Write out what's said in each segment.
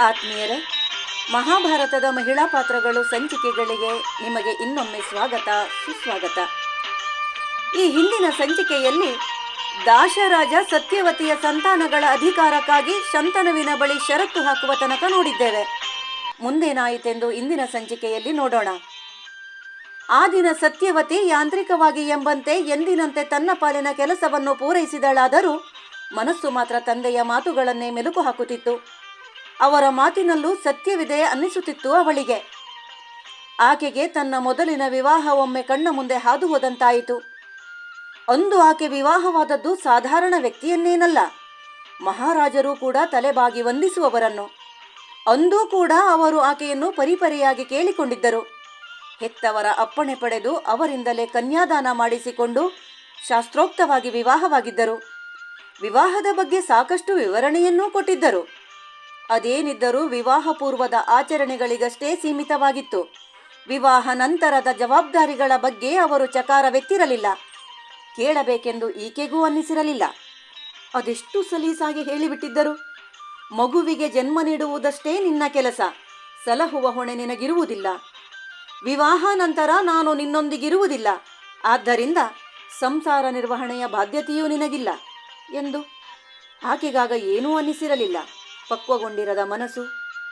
ಆತ್ಮೀಯರೇ, ಮಹಾಭಾರತದ ಮಹಿಳಾ ಪಾತ್ರಗಳು ಸಂಚಿಕೆಗಳಿಗೆ ನಿಮಗೆ ಇನ್ನೊಮ್ಮೆ ಸ್ವಾಗತ, ಸುಸ್ವಾಗತ. ಈ ಹಿಂದಿನ ಸಂಚಿಕೆಯಲ್ಲಿ ದಾಶರಾಜ ಸತ್ಯವತಿಯ ಸಂತಾನಗಳ ಅಧಿಕಾರಕ್ಕಾಗಿ ಶಂತನುವಿನ ಬಳಿ ಷರತ್ತು ಹಾಕುವ ತನಕ ನೋಡಿದ್ದೇವೆ. ಮುಂದೇನಾಯಿತೆಂದು ಇಂದಿನ ಸಂಚಿಕೆಯಲ್ಲಿ ನೋಡೋಣ. ಆ ದಿನ ಸತ್ಯವತಿ ಯಾಂತ್ರಿಕವಾಗಿ ಎಂಬಂತೆ ಎಂದಿನಂತೆ ತನ್ನ ಪಾಲಿನ ಕೆಲಸವನ್ನು ಪೂರೈಸಿದಳಾದರೂ ಮನಸ್ಸು ಮಾತ್ರ ತಂದೆಯ ಮಾತುಗಳನ್ನೇ ಮೆಲುಕು ಹಾಕುತ್ತಿತ್ತು. ಅವರ ಮಾತಿನಲ್ಲೂ ಸತ್ಯವಿದೆ ಅನ್ನಿಸುತ್ತಿತ್ತು ಅವಳಿಗೆ. ಆಕೆಗೆ ತನ್ನ ಮೊದಲಿನ ವಿವಾಹ ಒಮ್ಮೆ ಕಣ್ಣ ಮುಂದೆ ಹಾದು ಹೋದಂತಾಯಿತು. ಅಂದು ಆಕೆ ವಿವಾಹವಾದದ್ದು ಸಾಧಾರಣ ವ್ಯಕ್ತಿಯನ್ನೇನಲ್ಲ. ಮಹಾರಾಜರು ಕೂಡ ತಲೆಬಾಗಿ ವಂದಿಸುವವರನ್ನು. ಅಂದೂ ಕೂಡ ಅವರು ಆಕೆಯನ್ನು ಪರಿಪರಿಯಾಗಿ ಕೇಳಿಕೊಂಡಿದ್ದರು. ಹೆತ್ತವರ ಅಪ್ಪಣೆ ಪಡೆದು ಅವರಿಂದಲೇ ಕನ್ಯಾದಾನ ಮಾಡಿಸಿಕೊಂಡು ಶಾಸ್ತ್ರೋಕ್ತವಾಗಿ ವಿವಾಹವಾಗಿದ್ದರು. ವಿವಾಹದ ಬಗ್ಗೆ ಸಾಕಷ್ಟು ವಿವರಣೆಯನ್ನೂ ಕೊಟ್ಟಿದ್ದರು. ಅದೇನಿದ್ದರೂ ವಿವಾಹ ಪೂರ್ವದ ಆಚರಣೆಗಳಿಗಷ್ಟೇ ಸೀಮಿತವಾಗಿತ್ತು. ವಿವಾಹ ನಂತರದ ಜವಾಬ್ದಾರಿಗಳ ಬಗ್ಗೆ ಅವರು ಚಕಾರವೆತ್ತಿರಲಿಲ್ಲ. ಕೇಳಬೇಕೆಂದು ಈಕೆಗೂ ಅನ್ನಿಸಿರಲಿಲ್ಲ. ಅದೆಷ್ಟು ಸಲೀಸಾಗಿ ಹೇಳಿಬಿಟ್ಟಿದ್ದರು. ಮಗುವಿಗೆ ಜನ್ಮ ನೀಡುವುದಷ್ಟೇ ನಿನ್ನ ಕೆಲಸ. ಸಲಹುವ ಹೊಣೆ ನಿನಗಿರುವುದಿಲ್ಲ. ವಿವಾಹ ನಂತರ ನಾನು ನಿನ್ನೊಂದಿಗಿರುವುದಿಲ್ಲ. ಆದ್ದರಿಂದ ಸಂಸಾರ ನಿರ್ವಹಣೆಯ ಬಾಧ್ಯತೆಯೂ ನಿನಗಿಲ್ಲ. ಎಂದು ಆಕೆಗಾಗ ಏನೂ ಅನ್ನಿಸಿರಲಿಲ್ಲ. ಪಕ್ವಗೊಂಡಿರದ ಮನಸ್ಸು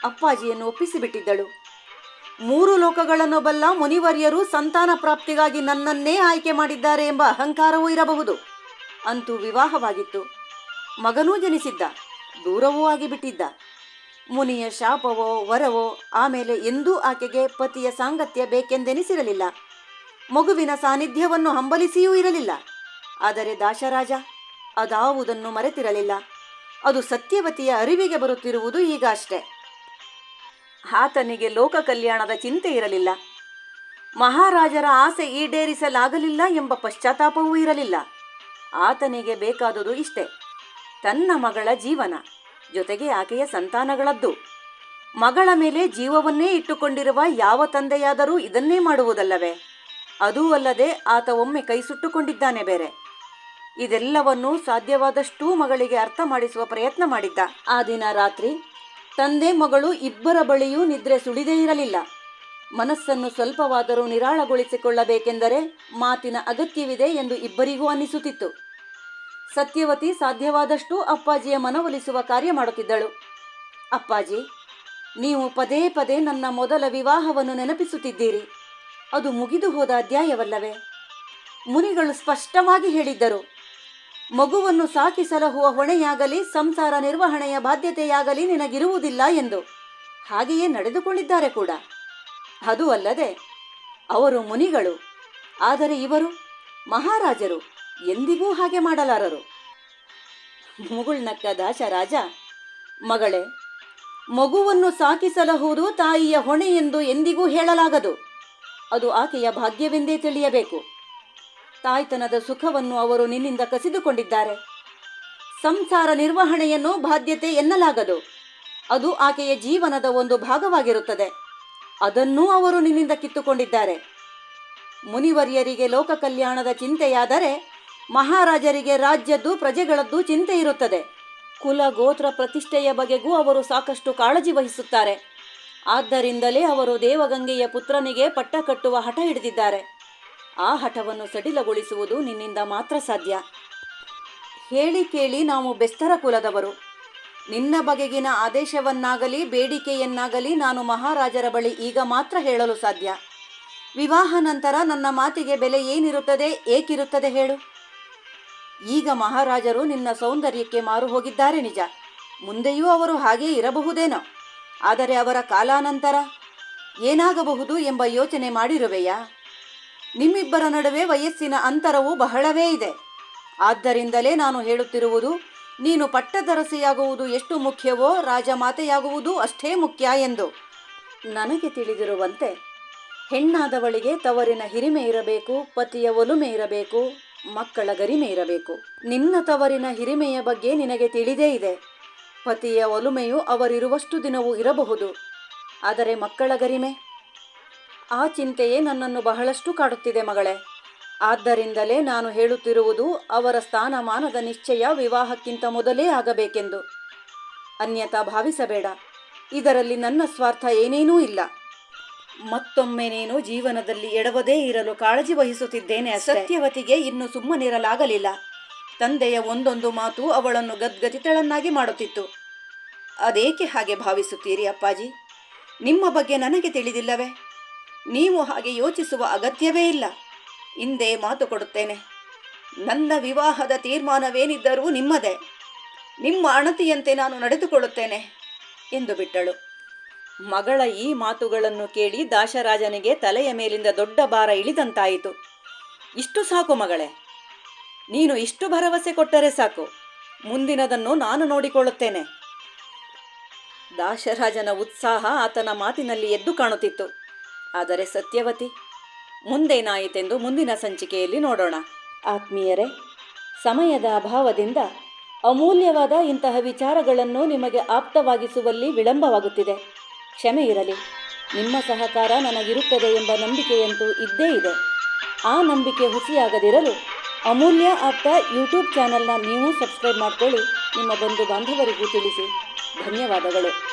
ಅಪ್ಪಾಜಿಯನ್ನು ಒಪ್ಪಿಸಿಬಿಟ್ಟಿದ್ದಳು. ಮೂರು ಲೋಕಗಳನ್ನು ಬಲ್ಲ ಮುನಿವರ್ಯರು ಸಂತಾನ ಪ್ರಾಪ್ತಿಗಾಗಿ ನನ್ನನ್ನೇ ಆಯ್ಕೆ ಮಾಡಿದ್ದಾರೆ ಎಂಬ ಅಹಂಕಾರವೂ ಇರಬಹುದು. ಅಂತೂ ವಿವಾಹವಾಗಿತ್ತು. ಮಗನೂ ಜನಿಸಿದ್ದ, ದೂರವೂ ಆಗಿಬಿಟ್ಟಿದ್ದ. ಮುನಿಯ ಶಾಪವೋ, ವರವೋ ಆಮೇಲೆ ಎಂದೂ ಆಕೆಗೆ ಪತಿಯ ಸಾಂಗತ್ಯ ಬೇಕೆಂದೆನಿಸಿರಲಿಲ್ಲ. ಮಗುವಿನ ಸಾನ್ನಿಧ್ಯವನ್ನು ಹಂಬಲಿಸಿಯೂ ಇರಲಿಲ್ಲ. ಆದರೆ ದಾಶರಾಜ, ಅದಾವುದನ್ನು ಮರೆತಿರಲಿಲ್ಲ. ಅದು ಸತ್ಯವತಿಯ ಅರಿವಿಗೆ ಬರುತ್ತಿರುವುದು ಈಗ ಅಷ್ಟೆ ಆತನಿಗೆ ಲೋಕ ಕಲ್ಯಾಣದ ಚಿಂತೆ ಇರಲಿಲ್ಲ. ಮಹಾರಾಜರ ಆಸೆ ಈಡೇರಿಸಲಾಗಲಿಲ್ಲ ಎಂಬ ಪಶ್ಚಾತ್ತಾಪವೂ ಇರಲಿಲ್ಲ. ಆತನಿಗೆ ಬೇಕಾದುದು ಇಷ್ಟೆ, ತನ್ನ ಮಗಳ ಜೀವನ, ಜೊತೆಗೆ ಆಕೆಯ ಸಂತಾನಗಳದ್ದು. ಮಗಳ ಮೇಲೆ ಜೀವವನ್ನೇ ಇಟ್ಟುಕೊಂಡಿರುವ ಯಾವ ತಂದೆಯಾದರೂ ಇದನ್ನೇ ಮಾಡುವುದಲ್ಲವೇ? ಅದೂ ಅಲ್ಲದೆ ಆತ ಒಮ್ಮೆ ಕೈ ಸುಟ್ಟುಕೊಂಡಿದ್ದಾನೆ ಬೇರೆ. ಇದೆಲ್ಲವನ್ನೂ ಸಾಧ್ಯವಾದಷ್ಟೂ ಮಗಳಿಗೆ ಅರ್ಥ ಮಾಡಿಸುವ ಪ್ರಯತ್ನ ಮಾಡಿದ್ದ. ಆ ದಿನ ರಾತ್ರಿ ತಂದೆ ಮಗಳು ಇಬ್ಬರ ಬಳಿಯೂ ನಿದ್ರೆ ಸುಳಿದೇ ಇರಲಿಲ್ಲ. ಮನಸ್ಸನ್ನು ಸ್ವಲ್ಪವಾದರೂ ನಿರಾಳಗೊಳಿಸಿಕೊಳ್ಳಬೇಕೆಂದರೆ ಮಾತಿನ ಅಗತ್ಯವಿದೆ ಎಂದು ಇಬ್ಬರಿಗೂ ಅನ್ನಿಸುತ್ತಿತ್ತು. ಸತ್ಯವತಿ ಸಾಧ್ಯವಾದಷ್ಟೂ ಅಪ್ಪಾಜಿಯ ಮನವೊಲಿಸುವ ಕಾರ್ಯ ಮಾಡುತ್ತಿದ್ದಳು. ಅಪ್ಪಾಜಿ, ನೀವು ಪದೇ ಪದೇ ನನ್ನ ಮೊದಲ ವಿವಾಹವನ್ನು ನೆನಪಿಸುತ್ತಿದ್ದೀರಿ. ಅದು ಮುಗಿದು ಹೋದ ಅಧ್ಯಾಯವಲ್ಲವೇ? ಮುನಿಗಳು ಸ್ಪಷ್ಟವಾಗಿ ಹೇಳಿದ್ದರು. ಮಗುವನ್ನು ಸಾಕಿ ಸಲಹುವ ಹೊಣೆಯಾಗಲಿ, ಸಂಸಾರ ನಿರ್ವಹಣೆಯ ಬಾಧ್ಯತೆಯಾಗಲಿ ನಿನಗಿರುವುದಿಲ್ಲ ಎಂದು. ಹಾಗೆಯೇ ನಡೆದುಕೊಂಡಿದ್ದಾರೆ ಕೂಡ. ಅದು ಅಲ್ಲದೆ, ಅವರು ಮುನಿಗಳು, ಆದರೆ ಇವರು ಮಹಾರಾಜರು, ಎಂದಿಗೂ ಹಾಗೆ ಮಾಡಲಾರರು. ಮುಗುಳ್ನಕ್ಕ ದಾಶರಾಜ ಮಗಳೇ, ಮಗುವನ್ನು ಸಾಕಿ ಸಲಹುವುದು ತಾಯಿಯ ಹೊಣೆ ಎಂದು ಎಂದಿಗೂ ಹೇಳಲಾಗದು. ಅದು ಆಕೆಯ ಭಾಗ್ಯವೆಂದೇ ತಿಳಿಯಬೇಕು. ತಾಯ್ತನದ ಸುಖವನ್ನು ಅವರು ನಿನ್ನಿಂದ ಕಸಿದುಕೊಂಡಿದ್ದಾರೆ. ಸಂಸಾರ ನಿರ್ವಹಣೆಯನ್ನು ಬಾಧ್ಯತೆ ಎನ್ನಲಾಗದು. ಅದು ಆಕೆಯ ಜೀವನದ ಒಂದು ಭಾಗವಾಗಿರುತ್ತದೆ. ಅದನ್ನೂ ಅವರು ನಿನ್ನಿಂದ ಕಿತ್ತುಕೊಂಡಿದ್ದಾರೆ. ಮುನಿವರ್ಯರಿಗೆ ಲೋಕ ಕಲ್ಯಾಣದ ಚಿಂತೆಯಾದರೆ ಮಹಾರಾಜರಿಗೆ ರಾಜ್ಯದ್ದು ಪ್ರಜೆಗಳದ್ದು ಚಿಂತೆ ಇರುತ್ತದೆ. ಕುಲ ಗೋತ್ರ ಪ್ರತಿಷ್ಠೆಯ ಬಗೆಗೂ ಅವರು ಸಾಕಷ್ಟು ಕಾಳಜಿ ವಹಿಸುತ್ತಾರೆ. ಆದ್ದರಿಂದಲೇ ಅವರು ದೇವಗಂಗೆಯ ಪುತ್ರನಿಗೆ ಪಟ್ಟ ಕಟ್ಟುವ ಹಠ ಹಿಡಿದಿದ್ದಾರೆ. ಆ ಹಠವನ್ನು ಸಡಿಲಗೊಳಿಸುವುದು ನಿನ್ನಿಂದ ಮಾತ್ರ ಸಾಧ್ಯ. ಹೇಳಿ ಕೇಳಿ ನಾವು ಬೆಸ್ತರ ಕುಲದವರು. ನಿನ್ನ ಬಗೆಗಿನ ಆದೇಶವನ್ನಾಗಲಿ ಬೇಡಿಕೆಯನ್ನಾಗಲಿ ನಾನು ಮಹಾರಾಜರ ಬಳಿ ಈಗ ಮಾತ್ರ ಹೇಳಲು ಸಾಧ್ಯ. ವಿವಾಹ ನಂತರ ನನ್ನ ಮಾತಿಗೆ ಬೆಲೆ ಏನಿರುತ್ತದೆ, ಏಕಿರುತ್ತದೆ ಹೇಳು. ಈಗ ಮಹಾರಾಜರು ನಿನ್ನ ಸೌಂದರ್ಯಕ್ಕೆ ಮಾರು ಹೋಗಿದ್ದಾರೆ ನಿಜ. ಮುಂದೆಯೂ ಅವರು ಹಾಗೇ ಇರಬಹುದೇನೋ. ಆದರೆ ಅವರ ಕಾಲಾನಂತರ ಏನಾಗಬಹುದು ಎಂಬ ಯೋಚನೆ ಮಾಡಿರುವೆಯಾ? ನಿಮ್ಮಿಬ್ಬರ ನಡುವೆ ವಯಸ್ಸಿನ ಅಂತರವು ಬಹಳವೇ ಇದೆ. ಆದ್ದರಿಂದಲೇ ನಾನು ಹೇಳುತ್ತಿರುವುದು, ನೀನು ಪಟ್ಟದರಸೆಯಾಗುವುದು ಎಷ್ಟು ಮುಖ್ಯವೋ ರಾಜಮಾತೆಯಾಗುವುದು ಅಷ್ಟೇ ಮುಖ್ಯ ಎಂದು. ನನಗೆ ತಿಳಿದಿರುವಂತೆ, ಹೆಣ್ಣಾದವಳಿಗೆ ತವರಿನ ಹಿರಿಮೆ ಇರಬೇಕು, ಪತಿಯ ಒಲುಮೆ ಇರಬೇಕು, ಮಕ್ಕಳ ಗರಿಮೆ ಇರಬೇಕು. ನಿನ್ನ ತವರಿನ ಹಿರಿಮೆಯ ಬಗ್ಗೆ ನಿನಗೆ ತಿಳಿದೇ ಇದೆ. ಪತಿಯ ಒಲುಮೆಯು ಅವರಿರುವಷ್ಟು ದಿನವೂ ಇರಬಹುದು. ಆದರೆ ಮಕ್ಕಳ ಗರಿಮೆ? ಆ ಚಿಂತೆಯೇ ನನ್ನನ್ನು ಬಹಳಷ್ಟು ಕಾಡುತ್ತಿದೆ ಮಗಳೇ. ಆದ್ದರಿಂದಲೇ ನಾನು ಹೇಳುತ್ತಿರುವುದು ಅವರ ಸ್ಥಾನಮಾನದ ನಿಶ್ಚಯ ವಿವಾಹಕ್ಕಿಂತ ಮೊದಲೇ ಆಗಬೇಕೆಂದು. ಅನ್ಯಥಾ ಭಾವಿಸಬೇಡ. ಇದರಲ್ಲಿ ನನ್ನ ಸ್ವಾರ್ಥ ಏನೇನೂ ಇಲ್ಲ. ಮತ್ತೊಮ್ಮೆ ನೀನು ಜೀವನದಲ್ಲಿ ಎಡವದೇ ಇರಲು ಕಾಳಜಿ ವಹಿಸುತ್ತಿದ್ದೇನೆ ಸತ್ಯವತಿಗೆ ಇನ್ನು ಸುಮ್ಮನಿರಲಾಗಲಿಲ್ಲ. ತಂದೆಯ ಒಂದೊಂದು ಮಾತು ಅವಳನ್ನು ಗದ್ಗತಿತಳನ್ನಾಗಿ ಮಾಡುತ್ತಿತ್ತು. ಅದೇಕೆ ಹಾಗೆ ಭಾವಿಸುತ್ತೀರಿ ಅಪ್ಪಾಜಿ? ನಿಮ್ಮ ಬಗ್ಗೆ ನನಗೆ ತಿಳಿದಿಲ್ಲವೇ? ನೀವು ಹಾಗೆ ಯೋಚಿಸುವ ಅಗತ್ಯವೇ ಇಲ್ಲ. ಹಿಂದೆ ಮಾತು ಕೊಡುತ್ತೇನೆ. ನನ್ನ ವಿವಾಹದ ತೀರ್ಮಾನವೇನಿದ್ದರೂ ನಿಮ್ಮದೇ. ನಿಮ್ಮ ಅಣತಿಯಂತೆ ನಾನು ನಡೆದುಕೊಳ್ಳುತ್ತೇನೆ, ಎಂದು ಬಿಟ್ಟಳು. ಮಗಳ ಈ ಮಾತುಗಳನ್ನು ಕೇಳಿ ದಾಶರಾಜನಿಗೆ ತಲೆಯ ಮೇಲಿಂದ ದೊಡ್ಡ ಭಾರ ಇಳಿದಂತಾಯಿತು. ಇಷ್ಟು ಸಾಕು ಮಗಳೇ. ನೀನು ಇಷ್ಟು ಭರವಸೆ ಕೊಟ್ಟರೆ ಸಾಕು. ಮುಂದಿನದನ್ನು ನಾನು ನೋಡಿಕೊಳ್ಳುತ್ತೇನೆ. ದಾಶರಾಜನ ಉತ್ಸಾಹ ಆತನ ಮಾತಿನಲ್ಲಿ ಎದ್ದು ಕಾಣುತ್ತಿತ್ತು. ಆದರೆ ಸತ್ಯವತಿ, ಮುಂದೇನಾಯಿತೆಂದು ಮುಂದಿನ ಸಂಚಿಕೆಯಲ್ಲಿ ನೋಡೋಣ. ಆತ್ಮೀಯರೇ, ಸಮಯದ ಅಭಾವದಿಂದ ಅಮೂಲ್ಯವಾದ ಇಂತಹ ವಿಚಾರಗಳನ್ನು ನಿಮಗೆ ಆಪ್ತವಾಗಿಸುವಲ್ಲಿ ವಿಳಂಬವಾಗುತ್ತಿದೆ. ಕ್ಷಮೆ ಇರಲಿ, ನಿಮ್ಮ ಸಹಕಾರ ನನಗಿರುತ್ತದೆ ಎಂಬ ನಂಬಿಕೆಯಂತೂ ಇದ್ದೇ ಇದೆ. ಆ ನಂಬಿಕೆ ಹುಸಿಯಾಗದಿರಲು ಅಮೂಲ್ಯ ಆಪ್ತ ಯೂಟ್ಯೂಬ್ ಚಾನಲ್ನ ನೀವು ಸಬ್ಸ್ಕ್ರೈಬ್ ಮಾಡಿಕೊಳ್ಳಿ. ನಿಮ್ಮ ಬಂಧು ಬಾಂಧವರಿಗೂ ತಿಳಿಸಿ. ಧನ್ಯವಾದಗಳು.